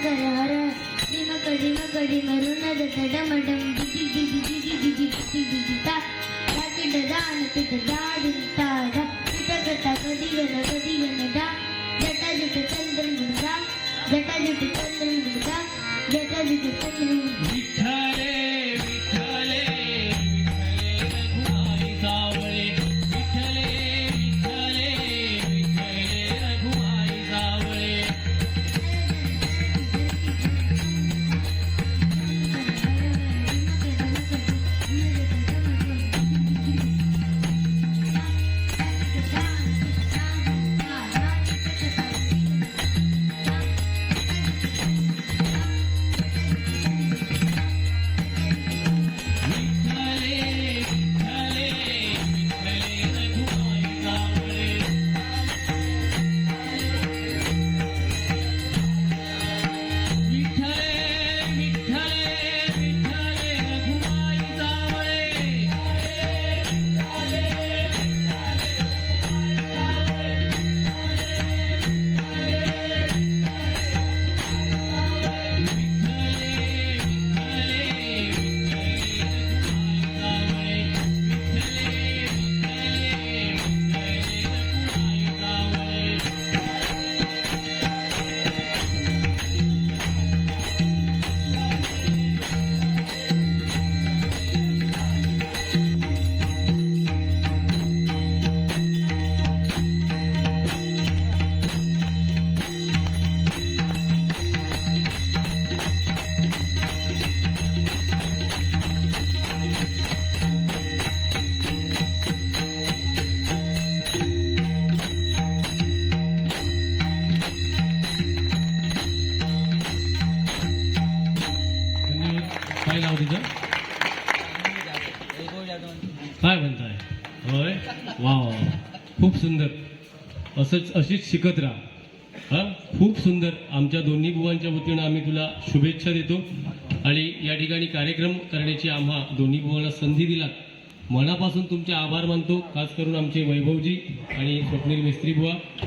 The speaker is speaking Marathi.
கரார ரிம கடிம கடிம ருணத தடமடம் டிடி டிடி டிடி டிடி டிடி டிடி தா ரபிட தான பிட தாடி தாட பிடக தகதிகன கதிகன டா ஜட ஜட சந்திரன் काय नाव तिचं काय म्हणताय? होय? वा वा वा. खूप सुंदर. असंच अशीच शिकत राहा. हा? खूप सुंदर. आमच्या दोन्ही बुवांच्या वतीनं आम्ही तुला शुभेच्छा देतो. आणि या ठिकाणी कार्यक्रम करण्याची आम्हा दोन्ही बुवांना संधी दिला. मनापासून तुमचे आभार मानतो. खास करून आमचे वैभवजी आणि स्वप्नील मिस्त्री बुवा.